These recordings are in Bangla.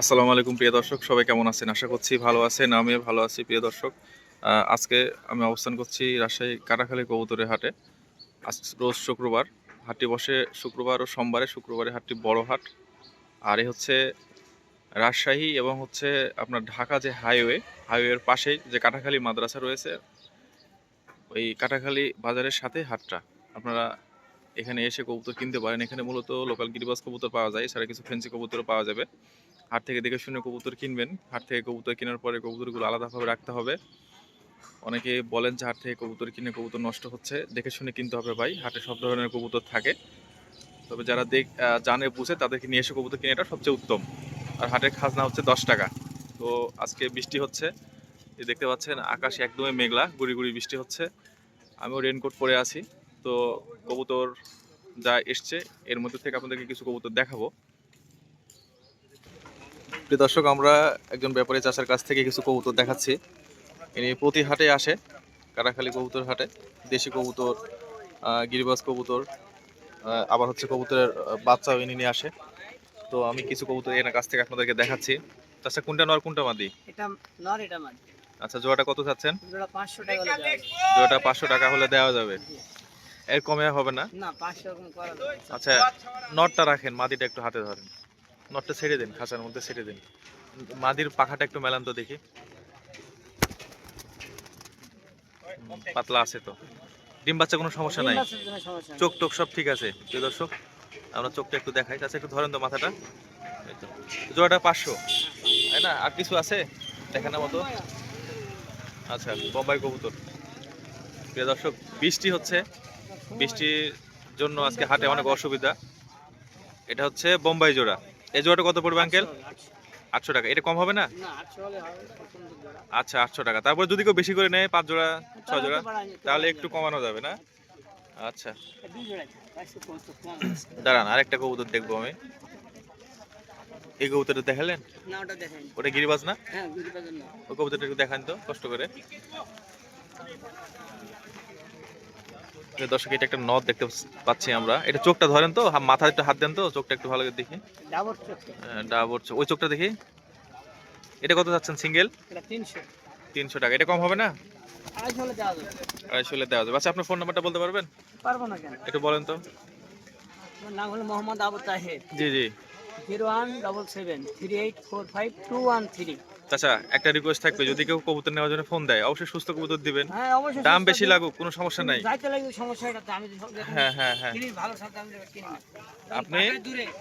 আসসালামু আলাইকুম, প্রিয় দর্শক। সবাই কেমন আছেন? আশা করছি ভালো আছেন, আমিও ভালো আছি, প্রিয় দর্শক। আজকে আমি অবস্থান করছি রাজশাহী কাটাখালী কবুতরের হাটে। আজ রোজ শুক্রবার, হাটটি বসে শুক্রবার ও সোমবারে শুক্রবারে হাটটি বড় হাট। আর এ হচ্ছে রাজশাহী এবং হচ্ছে আপনার ঢাকা যে হাইওয়ে, হাইওয়ের পাশেই যে কাটাখালী মাদ্রাসা রয়েছে, ওই কাটাখালী বাজারের সাথে হাটটা। আপনারা এখানে এসে কবুতর কিনতে পারেন। এখানে মূলত লোকাল গিরিবাজ কবুতর পাওয়া যায়, এছাড়া কিছু ফেন্সি কবুতরও পাওয়া যাবে। হাট থেকে দেখে শুনে কবুতর কিনবেন। হাট থেকে কবুতর কেনার পরে কবুতরগুলো আলাদাভাবে রাখতে হবে। অনেকে বলেন যে হাট থেকে কবুতর কিনে কবুতর নষ্ট হচ্ছে। দেখে শুনে কিনতে হবে ভাই, হাটে সব ধরনের কবুতর থাকে। তবে যারা দেখ জানে, বুঝে, তাদেরকে নিয়ে এসে কবুতর কিনে এটা সবচেয়ে উত্তম। আর হাটের খাজনা হচ্ছে দশ টাকা। তো আজকে বৃষ্টি হচ্ছে। এই দেখতে পাচ্ছেন, আকাশ একদমই মেঘলা, গুড়ি গুড়ি বৃষ্টি হচ্ছে। আমিও রেনকোট পরে আছি। তো কবুতর যা এসছে, এর মধ্যে থেকে আপনাদেরকে কিছু কবুতর দেখাবো। প্রিয় দর্শক আমরা একজন ব্যাপারী চাষার কাছ থেকে কিছু কবুতর দেখাচ্ছি। ইনি প্রতি হাটে আসে কারাখালি কবুতর হাটে দেশি কবুতর আহ, গিরিবাজ কবুতর আবার হচ্ছে কবুতরের বাচ্চাও ইনি নিয়ে আসে। তো আমি কিছু কবুতর এনার কাছ থেকে আপনাদেরকে দেখাচ্ছি। চাষা কোনটা নর কোনটা মাদি? এটা নর এটা মাছ আচ্ছা জোড়াটা কত চাচ্ছেন? জোড়া পাঁচশো টাকা হলে দেওয়া যাবে। জোড়াটা পাঁচশো টাকা হলে দেওয়া যাবে। এর কমে হবে না? না পাঁচশো রকম করা আচ্ছা নটটা রাখেন মাদিটা একটু হাতে ধরেন। নটটা ছেড়ে দিন খাঁচার মধ্যে ছেড়ে দিন। মাদির পাখাটা একটু মেলান তো দেখি। পাতলা আছে তো। ডিম বাচ্চা কোনো সমস্যা নাই। চোখ টোক সব ঠিক আছে প্রিয় দর্শক। আমরা চোখটা একটু দেখাই। আচ্ছা একটু ধরেন তো মাথাটা। জোড়াটা পাঁচশো। তাই না? আর কিছু আছে দেখানোর মতো? আচ্ছা বোম্বাই কবুতর। প্রিয় দর্শক বৃষ্টি হচ্ছে। বৃষ্টির জন্য আজকে হাটে অনেক অসুবিধা। এটা হচ্ছে বোম্বাই জোড়া। এই জোড়াটা কত পড়বে আঙ্কেল আটশো। টাকা। এটা কম হবে না? আচ্ছা আটশো টাকা। তারপর যদি কেউ বেশি করে নেয় পাঁচ জোড়া ছ জোড়া তাহলে। একটু কমানো যাবে না? আচ্ছা। দাঁড়ান আরেকটা কবুতর দেখব আমি। এই কবুতরটা দেখালেন? ওটা গিরিবাজ না? হ্যাঁ ওই কবুতরটা একটু দেখান তো কষ্ট করে। দর্শক এটা একটা নদ দেখতে পাচ্ছি আমরা। এটা চোখটা ধরেন তো মাথায় একটু হাত দেন তো চোখটা একটু ভালো করে দেখি। ডাবর চোখে। চোখ- ওই চোখটা দেখি। এটা কত যাচ্ছেন সিঙ্গেল? তিনশো। টাকা। এটা কম হবে না? আড়াইশো হলে দেওয়া যাবে। আচ্ছা আপনার ফোন নাম্বারটা বলতে পারবেন? পারব না কেন? একটু বলেন তো। নাম হলো মোহাম্মদ আবু তাহের। জি জি। Zero one double seven three eight four five two one three. আচ্ছা একটা রিকোয়েস্ট থাকবে যদি কেউ কবুতর নেওয়ার জন্য ফোন দেয় অবশ্যই সুস্থ কবুতর দিবেন। হ্যাঁ দাম বেশি লাগুক কোনো সমস্যা নাই। হ্যাঁ হ্যাঁ হ্যাঁ। আপনি-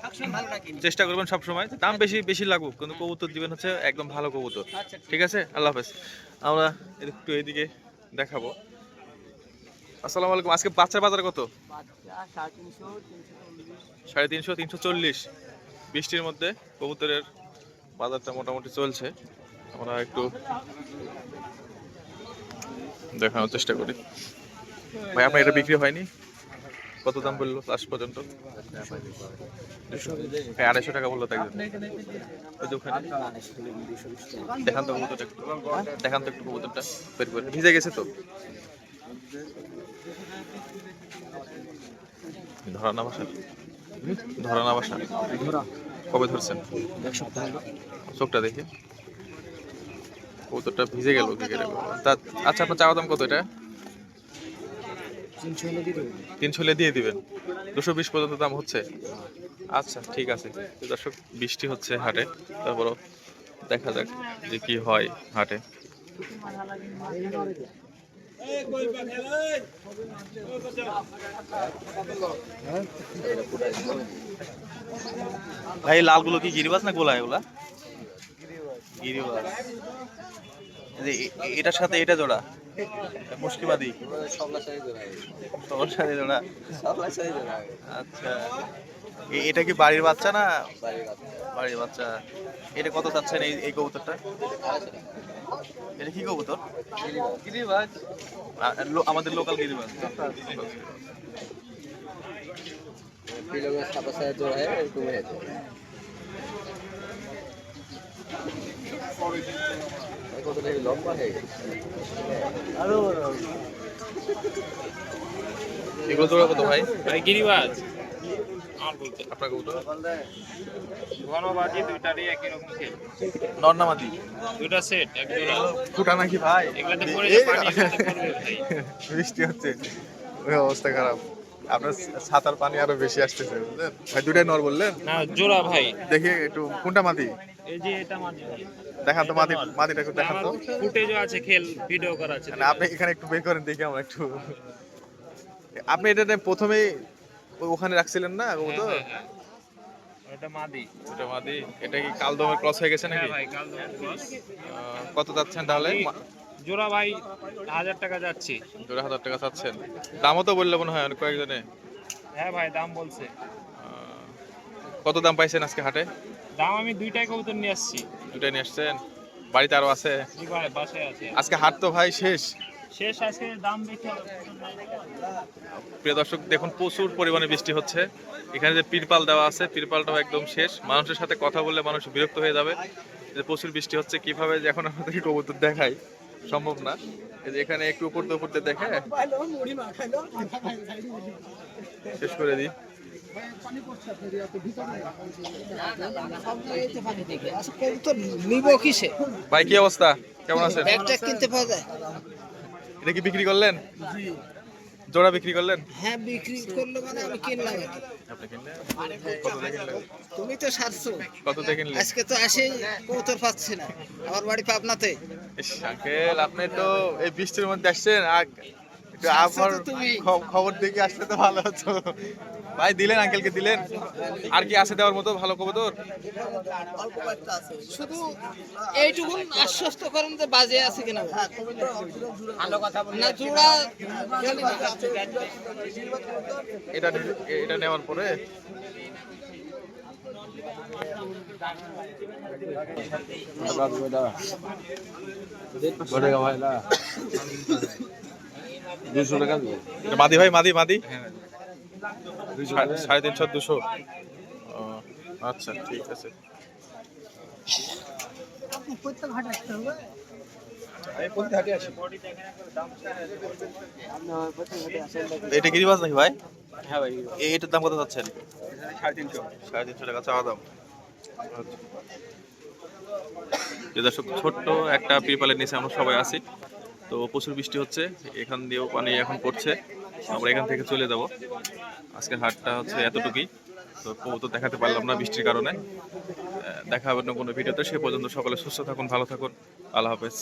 সবসময় চেষ্টা করবেন সব সময় দাম বেশি বেশি লাগুক কিন্তু কবুতর দিবেন হচ্ছে একদম ভালো কবুতর। আচ্ছা ঠিক। আছে? আল্লাহ হাফেজ। আমরা একটু এইদিকে দেখাবো। আসসালামু আলাইকুম। আজকে বাচ্চার বাজার কত? সাড়ে তিনশো তিনশো চল্লিশ। বৃষ্টির মধ্যে কবুতরের বাজারটা মোটামুটি চলছে। আমরা একটু দেখানোর চেষ্টা করি। ভাই আপনার এটা বিক্রি হয়নি? কত দাম বলল লাস্ট পর্যন্ত? হ্যাঁ আড়াইশো টাকা বলল তাই। দেখান তো কবুতরটা একটু। দেখান তো একটু কবুতরটা। বের করে। ভিজে গেছে তো। ধরা না বাসা। ধরা না বাসা। কবে ধরছেন? এক সপ্তাহ চোখটা দেখে। কবুতরটা ভিজে গেল কি করে তা আচ্ছা আপনার চাওয়া দাম কত এটা? তিনশো হলে দিয়ে দিবেন। দুশো বিশ পর্যন্ত দাম হচ্ছে? আচ্ছা ঠিক আছে। দর্শক বৃষ্টি হচ্ছে হাটে। তারপরও দেখা যাক যে কি হয় হাটে। ভাই লালগুলো কি গিরিবাজ না গোলা এগুলা? গিরিবাজ। এই যে এটার সাথে এটা জোড়া? মুশকিবাদি। সবার জোড়া। আচ্ছা। এটা কি বাড়ির বাচ্চা না বাড়ির বাচ্চা? এটা কত চাচ্ছেন এই এই কবুতরটা? এটা কি কবুতর? গিরিবাজ আমাদের লোকাল গিরিবাজ। এগুলো জোড়া কত ভাই? ভাই গিরিবাজ। আপনার কবুতর? ঘনবাজি দুইটারই একই রকম খেল নর্নামাদি? দুইটা সেট এক জোড়া। ফুটা নাকি ভাই? এগুলাতে পড়ে পানি বৃষ্টি হচ্ছে। ওই অবস্থা খারাপ। আপনার ছাতার পানি আরও বেশি আসতেছে বুঝলেন? ভাই দুটাই নর বললেন? না জোড়া ভাই। দেখি একটু কোনটা মাদি? এই যে এটা মাঝে দেখান তো মাদি মাদিটা একটু দেখান তো। ফুটেজও আছে খেল ভিডিও করা আছে। মানে আপনি এখানে একটু বের করেন দেখি আমরা একটু। আপনি এটা প্রথমেই ওখানে রাখছিলেন না হ্যাঁ, কবুতর হ্যাঁ, হ্যাঁ। মাদি। ওটা মাদি। এটা কি কালদমের ক্রস হয়ে গেছে হ্যাঁ নাকি ভাই কাল দম ক্রস কত যাচ্ছেন তাহলে? জোড়া ভাই হাজার টাকা যাচ্ছি। দেড় হাজার টাকা চাচ্ছেন। দামও তো বললে মনে হয় অনেক কয়েকজনে। হ্যাঁ ভাই দাম বলছে। কত দাম পাইছেন আজকে হাটে? দাম আমি দুইটাই কবুতর নিয়ে আসছি। দুটাই নিয়ে আসছেন? বাড়িতে আরও আছে? বাসায় আছে। আজকে হাট তো ভাই শেষ। শেষ আজকে দাম দেখে প্রিয় দর্শক দেখুন প্রচুর পরিমাণে বৃষ্টি হচ্ছে। এখানে যে তিরপাল দেওয়া আছে তিরপালটাও একদম শেষ। মানুষের সাথে কথা বললে মানুষ বিরক্ত হয়ে যাবে যে প্রচুর বৃষ্টি হচ্ছে। কীভাবে যে এখন আমাদেরকে কবুতর দেখাই সম্ভব না। এই যে এখানে একটু উপর দিয়ে উপর দিয়ে দেখে। শেষ করে দিই। ভাই কি অবস্থা? কেমন আছেন? কিনতে পাওয়া যায়। এটা কি বিক্রি করলেন? জোড়া বিক্রি করলেন? হ্যাঁ বিক্রি করল মানে আমি কিনলাম তুমি তো সারছো। কত দিয়ে কিনলেন? আজকে তো আসে কবুতর পাচ্ছি না। আমার বাড়ি পাবনাতে। ইস, আঙ্কেল আপনি তো এই বৃষ্টির মধ্যে আসছেন। আর তো তুমি। খ- খবর দেখে আসলে তো ভালো হতো। ভাই দিলেন আঙ্কেলকে দিলেন। আর কি আছে দেওয়ার মতো ভালো কবুতর শুধু এইটুকু আশ্বস্ত করেন যে বাজে আছে কিনা। না জোড়া এটা এটা নেওয়ার পরে? এটা মাদি ভাই মাদি মাদি? সাড়ে- সাড়ে তিনশো দুশো। ও, আচ্ছা ঠিক আছে। এটা নাকি ভাই? হ্যাঁ ভাই এটার দাম কত যাচ্ছেন সাড়ে তিনশো। সাড়ে তিনশো টাকা চাওয়া দাম। আচ্ছা। দর্শক ছোট্ট একটা পিরপালের নিচে আমরা সবাই আছি। তো প্রচুর বৃষ্টি হচ্ছে, এখান দিয়েও পানি এখন পড়ছে, আমরা এখান থেকে চলে যাব। আজকের হাটটা হচ্ছে এতটুকুই, তো তো দেখাতে পারলাম না বৃষ্টির কারণে। দেখা হবে না কোনো ভিডিওতে, সে পর্যন্ত সকলে সুস্থ থাকুন, ভালো থাকুন, আল্লাহ হাফেজ।